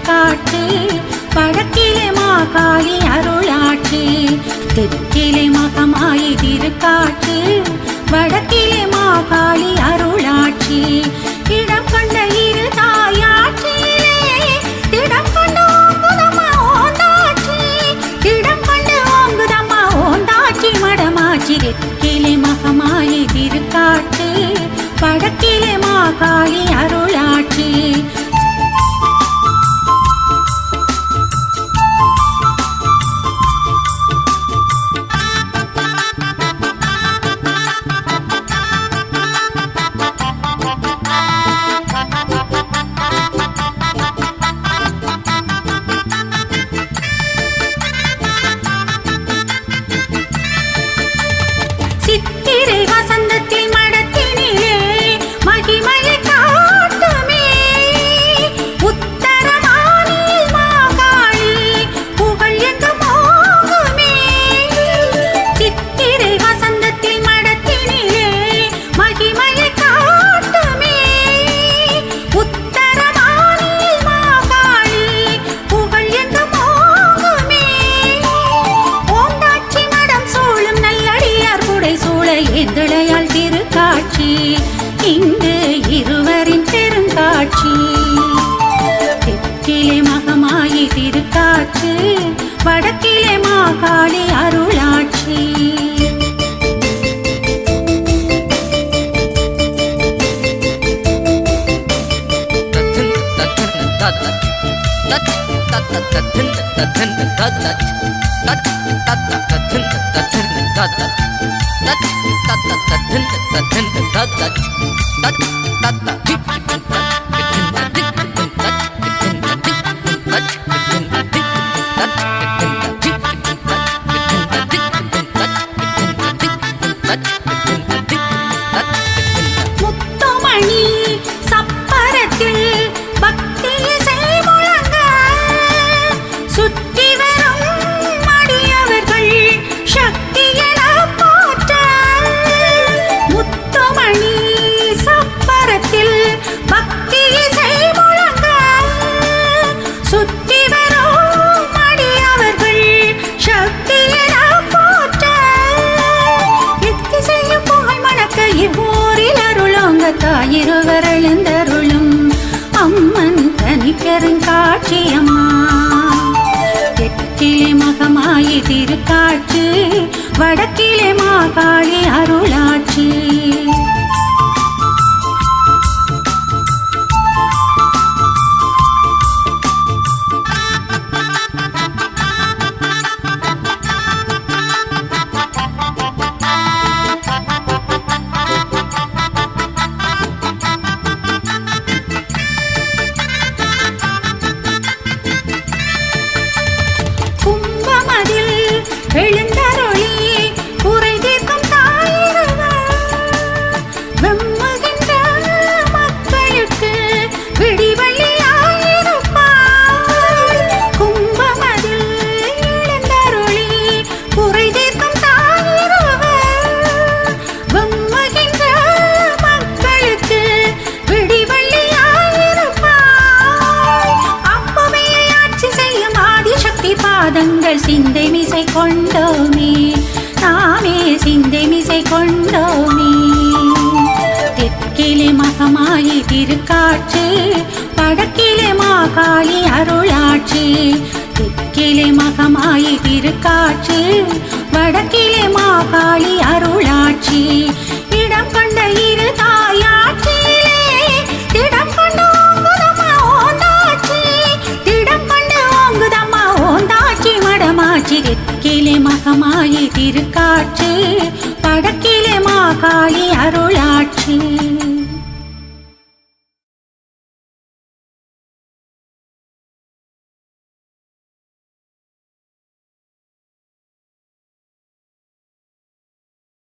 காட்டு வடக்கிலே மாகாளி அருளாற்று தெற்கிலே மகமாயி திருக்காட்டு வடக்கிலே மாகாளி அருளாட்சி இடம் கண்ட இரு தாயாற்றிலே திடம் கொண்டு ஓங்குதம்மா ஓந்தாட்சி திடம் கொண்டு ஓங்குதம்மா மகமாயி திருக்காட்டு வடக்கிலே மாகாளி அருள் தெற்கிலே மகமாயி திருக்காட்சி வடக்கிலே மாகாளி அருளாட்சி முத்துமணி இவ்வூரில் அருளோங்க தாயிருவர் எழுந்தருளும். அம்மன் தனி பெருங்காட்சி அம்மா. தெற்கிலே மகமாயி திருக்காட்சி வடக்கிலே மாகாளி அருளாட்சி. எழுந்தருளி பாதங்கள் சிந்தை மிசை கொண்டோமே. நாமே சிந்தை மிசை கொண்டோமே. தெற்கிலே மகமாயி திருக்காற்று வடக்கிலே மாகாளி அருளாட்சி தெற்கிலே மகமாயி திருக்காற்று வடக்கிலே மாகாளி தெற்கிலே மகமாயி திருக்காற்று வடக்கிலே மாகாளி அருளாற்று.